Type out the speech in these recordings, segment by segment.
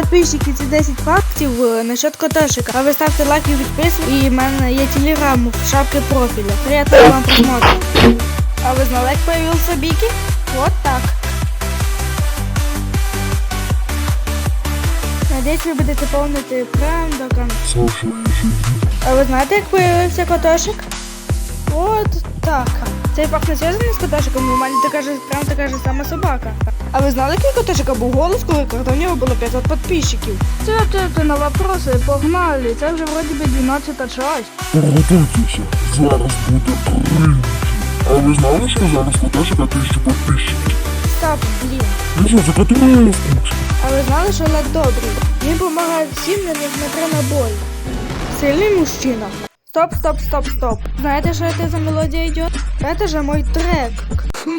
підписчиків ці 10 фактів е, насчет котешика. А ви ставте лайки і підписку. І в мене є телеграм в шапці профіля. Приятного вам просмотру. А ви знали, як появився Бікі? Вот так. Надіюсь, ви будете повнити екран до конца. А ви знаєте, як появився котошик? От так. Цей факт не зв'язаний з котошиком, у мене така ж, прям така ж сама собака. А ви знали, який котошика був голос, коли у нього було 500 підписчиків? Це ответи на вопроси, погнали. Це вже вроді би 12 часть. Приготуйтеся, зараз буде кринж. А ви знали, що зараз фотошика тисячу підписчиків? Стоп, блін. Ну що, закатуємо в курс. А ви знали, що Лед добрий? Він допомагає всім, несмотря на боль. Сильний мужчина. Стоп, стоп, стоп, стоп. Знаєте, що це за мелодія йде? Це же мой трек.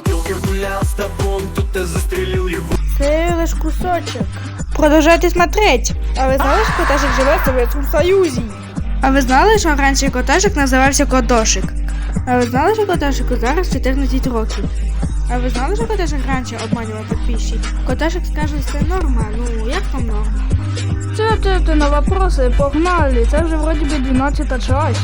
Долго гулял с тобой, кто-то застрелил его Це лиш кусочок. Продовжайте смотреть. А ви знали, що котежик живе в Совєтському Союзі? А ви знали, що раніше котежик називався Котошик? А ви знали, що котежику зараз 14 років? А ви знали, що котежик раніше обманював підписчиків? Котежик скаже, це норма. Ну, як там норма? Це на вопроси, погнали. Це вже вроді би 12 часть.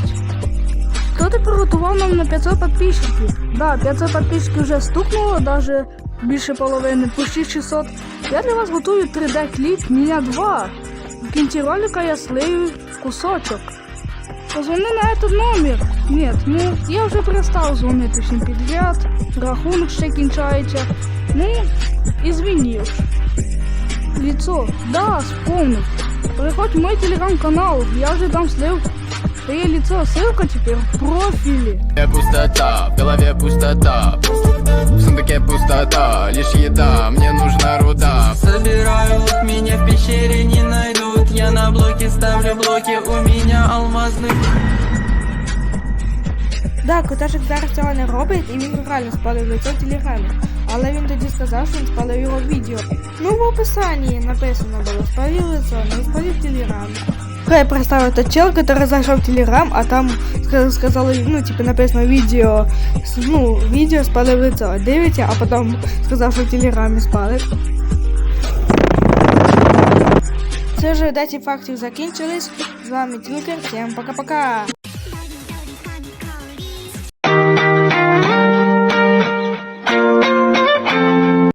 Хто ти приготував нам на 500 підписчиків? Да, 500 підписчиків вже стукнуло, даже більше половини, почти 600. Я для вас готую 3D-кліп Міня 2. В кінці ролика я слию кусочок. Позвони на этот номер. Нет, ну я вже перестав дзвонити всім підряд. Рахунок ще кінчається. Ну, извини уж. Лицо, да, вспомнил. Приходь в мой телеграм-канал, я уже там слил твое лицо, ссылка теперь в профиле. Я пустота, в голове пустота. В сундуке пустота, лишь еда, мне нужна руда. Собирают меня в пещере, не найдут. Я на блоке ставлю блоки, у меня алмазный Да, Коташик зараз цього не робить і він реально спалив лицо в телеграмі. Але він тоді сказав, що він спалив його відео. Ну, в описанні написано було спалив лицо, не спалив телеграм. Я представив тот чел, который зайшов в телеграм, а там ска- сказали, ну, типу, написано відео, с- ну, відео спалив лицо. Дивиться, а потім сказав, що в телеграмі спалив. Це вже 10 фактів закінчились. З вами Тілкер, всім пока-пока.